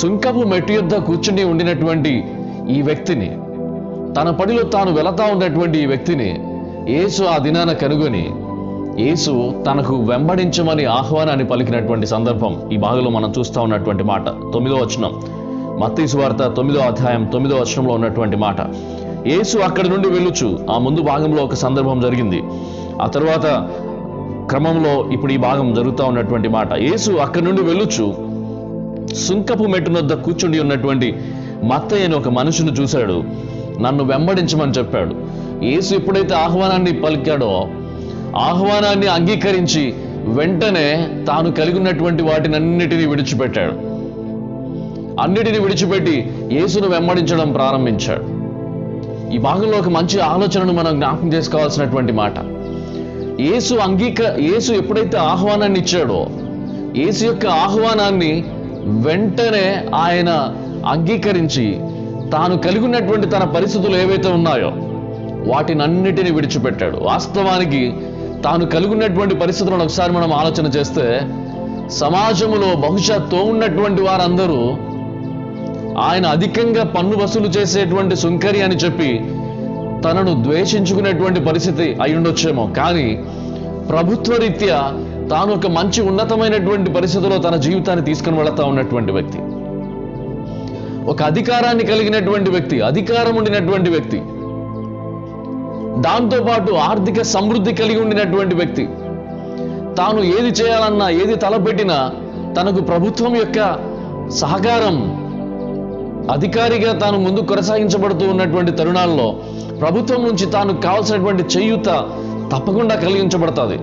సుంకపు మెట్టు యుద్ధ కూర్చుని ఉండినటువంటి ఈ వ్యక్తిని తన పనిలో తాను వెళతా ఉన్నటువంటి ఈ వ్యక్తిని యేసు ఆ దినాన కనుగొని యేసు తనకు వెంబడించమని ఆహ్వానాన్ని పలికినటువంటి సందర్భం ఈ భాగంలో మనం చూస్తూ ఉన్నటువంటి మాట. తొమ్మిదో వచనం. మత్తీసు వార్త తొమ్మిదో అధ్యాయం తొమ్మిదో వచనంలో ఉన్నటువంటి మాట. యేసు అక్కడి నుండి వెళ్ళుచు. ఆ ముందు భాగంలో ఒక సందర్భం జరిగింది. ఆ తర్వాత క్రమంలో ఇప్పుడు ఈ భాగం జరుగుతూ ఉన్నటువంటి మాట. యేసు అక్కడి నుండి వెళ్ళుచు. సుంకపు మెట్టునొద్ద కూర్చుండి ఉన్నటువంటి మత్తయ్య ఒక మనుషుని చూశాడు. నన్ను వెంబడించమని చెప్పాడు. యేసు ఎప్పుడైతే ఆహ్వానాన్ని పలికాడో ఆహ్వానాన్ని అంగీకరించి వెంటనే తాను కలిగి ఉన్నటువంటి వాటినన్నిటినీ విడిచిపెట్టాడు. అన్నిటిని విడిచిపెట్టి యేసును వెంబడించడం ప్రారంభించాడు. ఈ భాగంలో ఒక మంచి ఆలోచనను మనం జ్ఞాపకం చేసుకోవాల్సినటువంటి మాట. యేసు అంగీక యేసు ఎప్పుడైతే ఆహ్వానాన్ని ఇచ్చాడో యేసు యొక్క ఆహ్వానాన్ని వెంటనే ఆయన అంగీకరించి తాను కలిగి ఉన్నటువంటి తన పరిస్థితులు ఏవైతే ఉన్నాయో వాటిని వాటినన్నిటిని విడిచిపెట్టాడు. వాస్తవానికి తాను కలిగి ఉన్నటువంటి పరిస్థితులను ఒకసారి మనం ఆలోచన చేస్తే సమాజంలో బహుశా ఉన్నటువంటి వారందరూ ఆయన అధికంగా పన్ను వసూలు చేసేటువంటి సుంకరి అని చెప్పి తనను ద్వేషించుకునేటువంటి పరిస్థితి అయి ఉండొచ్చేమో కానీ ప్రభుత్వ రీత్యా తాను ఒక మంచి ఉన్నతమైనటువంటి పరిస్థితిలో తన జీవితాన్ని తీసుకుని వెళతా ఉన్నటువంటి వ్యక్తి. ఒక అధికారాన్ని కలిగినటువంటి వ్యక్తి అధికారం ఉండినటువంటి వ్యక్తి. దాంతోపాటు ఆర్థిక సమృద్ధి కలిగి ఉండినటువంటి వ్యక్తి. తాను ఏది చేయాలన్నా ఏది తలపెట్టినా తనకు ప్రభుత్వం యొక్క సహకారం అధికారిగా తాను ముందు కొనసాగించబడుతూ ఉన్నటువంటి తరుణాల్లో ప్రభుత్వం నుంచి తాను కావాల్సినటువంటి చేయూత తప్పకుండా కలిగించబడుతుంది.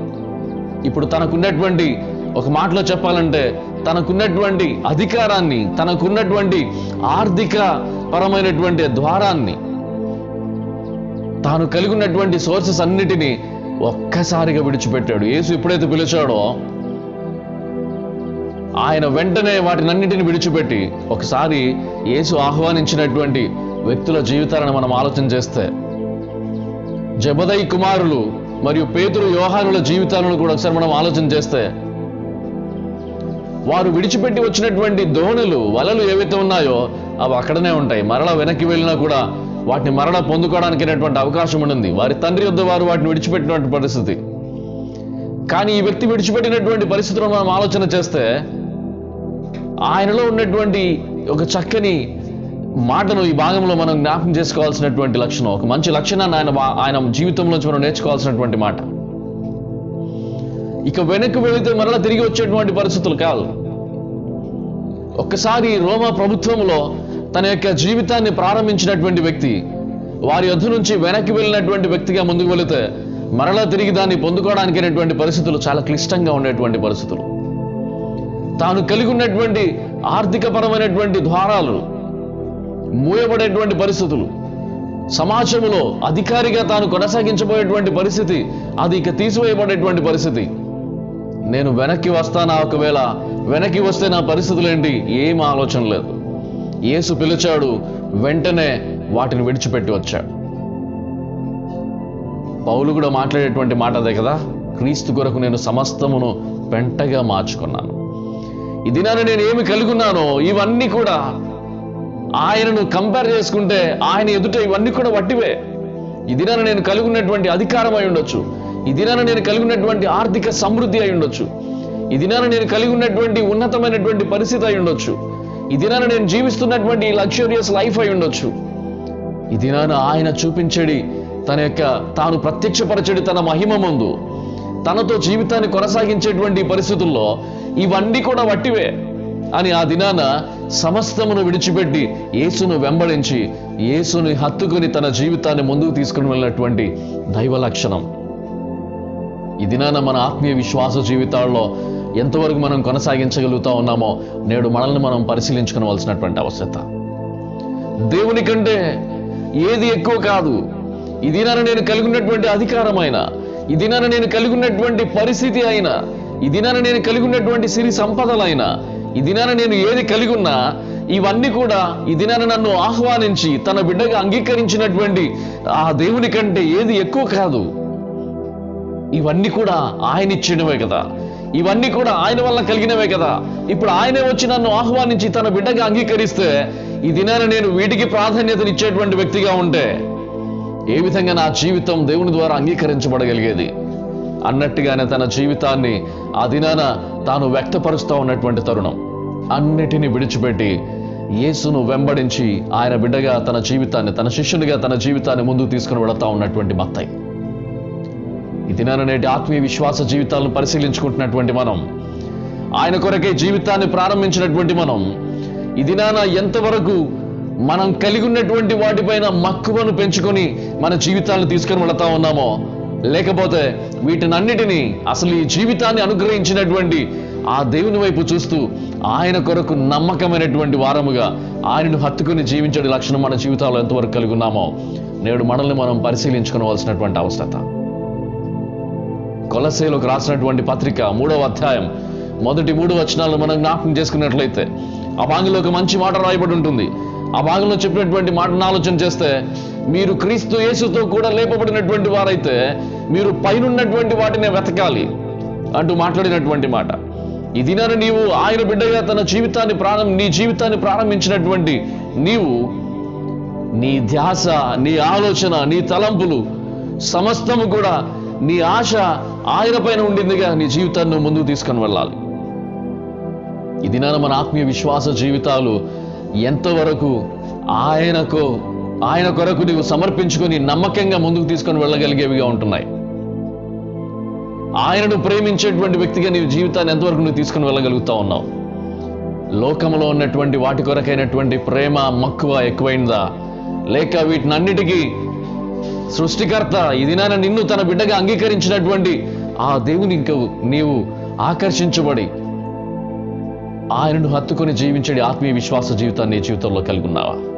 ఇప్పుడు తనకున్నటువంటి ఒక మాటలో చెప్పాలంటే తనకున్నటువంటి అధికారాన్ని తనకున్నటువంటి ఆర్థిక పరమైనటువంటి ద్వారాన్ని తాను కలిగి ఉన్నటువంటి సోర్సెస్ అన్నిటినీ ఒక్కసారిగా విడిచిపెట్టాడు. యేసు ఎప్పుడైతే పిలిచాడో ఆయన వెంటనే వాటినన్నిటిని విడిచిపెట్టి ఒకసారి యేసు ఆహ్వానించినటువంటి వ్యక్తుల జీవితాలను మనం ఆలోచన చేస్తే జబదై కుమారులు మరియు పేతురు వ్యవహారుల జీవితాలను కూడా ఒకసారి మనం ఆలోచన చేస్తే వారు విడిచిపెట్టి వచ్చినటువంటి దోణులు వలలు ఏవైతే ఉన్నాయో అవి అక్కడనే ఉంటాయి. మరల వెనక్కి వెళ్ళినా కూడా వాటిని మరల పొందుకోవడానికి అనేటువంటి అవకాశం ఉంటుంది వారి తండ్రి వద్ద వారు వాటిని విడిచిపెట్టినటువంటి పరిస్థితి. కానీ ఈ వ్యక్తి విడిచిపెట్టినటువంటి పరిస్థితులను మనం ఆలోచన చేస్తే ఆయనలో ఉన్నటువంటి ఒక చక్కని మాటను ఈ భాగంలో మనం జ్ఞాపకం చేసుకోవాల్సినటువంటి లక్షణం ఒక మంచి లక్షణాన్ని ఆయన ఆయన జీవితంలోంచి మనం నేర్చుకోవాల్సినటువంటి మాట. ఇక వెనక్కి వెళితే మరలా తిరిగి వచ్చేటువంటి పరిస్థితులు కాదు. ఒక్కసారి రోమా ప్రభుత్వంలో తన యొక్క జీవితాన్ని ప్రారంభించినటువంటి వ్యక్తి వారి యొద్ద నుంచి వెనక్కి వెళ్ళినటువంటి వ్యక్తిగా ముందుకు వెళితే మరలా తిరిగి దాన్ని పొందుకోవడానికి అనేటువంటి పరిస్థితులు చాలా క్లిష్టంగా ఉండేటువంటి పరిస్థితులు. తాను కలిగి ఉన్నటువంటి ఆర్థిక పరమైనటువంటి ద్వారాలు మూయబడేటువంటి పరిస్థితులు. సమాజంలో అధికారిగా తాను కొనసాగించబోయేటువంటి పరిస్థితి అది ఇక తీసివేయబడేటువంటి పరిస్థితి. నేను వెనక్కి వస్తానా ఒకవేళ? వెనక్కి వస్తే నా పరిస్థితులు ఏంటి? ఏం ఆలోచన లేదు. యేసు పిలిచాడు వెంటనే వాటిని విడిచిపెట్టి వచ్చాడు. పౌలు కూడా మాట్లాడేటువంటి మాట అదే కదా? క్రీస్తు కొరకు నేను సమస్తమును పెంటగా మార్చుకున్నాను. ఈ దినాన్ని నేను ఏమి కలిగి ఉన్నానో ఇవన్నీ కూడా ఆయనను కంపేర్ చేసుకుంటే ఆయన ఎదుట ఇవన్నీ కూడా వట్టివే. ఈ నేను కలిగి ఉన్నటువంటి అధికారం అయి ఉండొచ్చు. ఈ నేను కలిగినటువంటి ఆర్థిక సమృద్ధి అయి ఉండొచ్చు. ఈ నేను కలిగి ఉన్నటువంటి ఉన్నతమైనటువంటి పరిస్థితి అయి ఉండొచ్చు. ఈ నేను జీవిస్తున్నటువంటి లగ్జూరియస్ లైఫ్ అయి ఉండొచ్చు. ఈ ఆయన చూపించడి తన యొక్క తాను ప్రత్యక్షపరచడి తన మహిమ ముందు. తనతో జీవితాన్ని కొనసాగించేటువంటి పరిస్థితుల్లో ఇవన్నీ కూడా వట్టివే. అని ఆ దినాన సమస్తమును విడిచిపెట్టి యేసును వెంబడించి యేసుని హత్తుకుని తన జీవితాన్ని ముందుకు తీసుకుని వెళ్ళినటువంటి దైవ లక్షణం ఈ దినాన మన ఆత్మీయ విశ్వాస జీవితాల్లో ఎంతవరకు మనం కొనసాగించగలుగుతా ఉన్నామో నేడు మనల్ని మనం పరిశీలించుకోవాల్సినటువంటి అవసరత. దేవుని కంటే ఏది ఎక్కువ కాదు ఈ దినాన నేను కలిగి ఉన్నటువంటి అధికారమైన ఈ దినాన నేను కలిగి ఉన్నటువంటి పరిస్థితి అయినా ఈ దినాన నేను కలిగి ఉన్నటువంటి సిరి సంపదలైనా ఈ దినాన నేను ఏది కలిగి ఉన్నా ఇవన్నీ కూడా ఈ దినాన నన్ను ఆహ్వానించి తన బిడ్డగా అంగీకరించినటువంటి ఆ దేవుని కంటే ఏది ఎక్కువ కాదు. ఇవన్నీ కూడా ఆయన ఇచ్చినవే కదా. ఇవన్నీ కూడా ఆయన వల్ల కలిగినవే కదా. ఇప్పుడు ఆయనే వచ్చి నన్ను ఆహ్వానించి తన బిడ్డగా అంగీకరిస్తే ఈ దినాన నేను వీటికి ప్రాధాన్యతనిచ్చేటువంటి వ్యక్తిగా ఉంటే ఏ విధంగా నా జీవితం దేవుని ద్వారా అంగీకరించబడగలిగేది? అన్నట్టుగానే తన జీవితాన్ని ఆ దినాన తాను వ్యక్తపరుస్తూ ఉన్నటువంటి తరుణం. అన్నిటినీ విడిచిపెట్టి యేసును వెంబడించి ఆయన బిడ్డగా తన జీవితాన్ని తన శిష్యునిగా తన జీవితాన్ని ముందుకు తీసుకుని వెళతా ఉన్నటువంటి మత్తయి. ఈ దినాన నేటి ఆత్మీయ విశ్వాస జీవితాలను పరిశీలించుకుంటున్నటువంటి మనం ఆయన కొరకే జీవితాన్ని ప్రారంభించినటువంటి మనం ఈ దినాన ఎంతవరకు మనం కలిగి ఉన్నటువంటి వాటిపైన మక్కువను పెంచుకొని మన జీవితాలను తీసుకొని వెళతా ఉన్నామో లేకపోతే వీటినన్నిటినీ అసలు ఈ జీవితాన్ని అనుగ్రహించినటువంటి ఆ దేవుని వైపు చూస్తూ ఆయన కొరకు నమ్మకమైనటువంటి వారముగా ఆయనను హత్తుకుని జీవించే లక్షణం మన జీవితాల్లో ఎంతవరకు కలిగి ఉన్నామో నేడు మనల్ని మనం పరిశీలించుకోవాల్సినటువంటి అవసరత. కొలసేలోకి రాసినటువంటి పత్రిక మూడవ అధ్యాయం మొదటి మూడు వచనాలను మనం జ్ఞాపకం చేసుకున్నట్లయితే ఆ భాగంలో ఒక మంచి మాట రాయబడి ఉంటుంది. ఆ భాగంలో చెప్పినటువంటి మాటను ఆలోచన చేస్తే మీరు క్రీస్తు యేసుతో కూడా లేపబడినటువంటి వారైతే మీరు పైనున్నటువంటి వాటినే వెతకాలి అంటూ మాట్లాడినటువంటి మాట. ఈ దినాన నీవు ఆయన బిడ్డగా తన జీవితాన్ని ప్రారంభ నీ జీవితాన్ని ప్రారంభించినటువంటి నీవు నీ ధ్యాస నీ ఆలోచన నీ తలంపులు సమస్తము కూడా నీ ఆశ ఆయన పైన ఉండిందిగా నీ జీవితాన్ని ముందుకు తీసుకొని వెళ్ళాలి. ఈ దినాన మన ఆత్మీయ విశ్వాస జీవితాలు ఎంతవరకు ఆయనకు ఆయన కొరకు నీవు సమర్పించుకొని నమ్మకంగా ముందుకు తీసుకొని వెళ్ళగలిగేవిగా ఉంటున్నాయి. ఆయనను ప్రేమించేటువంటి వ్యక్తిగా నీ జీవితాన్ని ఎంతవరకు నువ్వు తీసుకుని వెళ్ళగలుగుతా ఉన్నావు? లోకంలో ఉన్నటువంటి వాటి కొరకైనటువంటి ప్రేమ మక్కువ ఎక్కువైందా? లేక వీటినన్నిటికీ సృష్టికర్త ఈ నిన్ను తన బిడ్డగా అంగీకరించినటువంటి ఆ దేవుని ఇంక నీవు ఆకర్షించబడి ఆయనను హత్తుకొని జీవించడి ఆత్మీయ విశ్వాస జీవితాన్ని జీవితంలో కలిగి ఉన్నావా?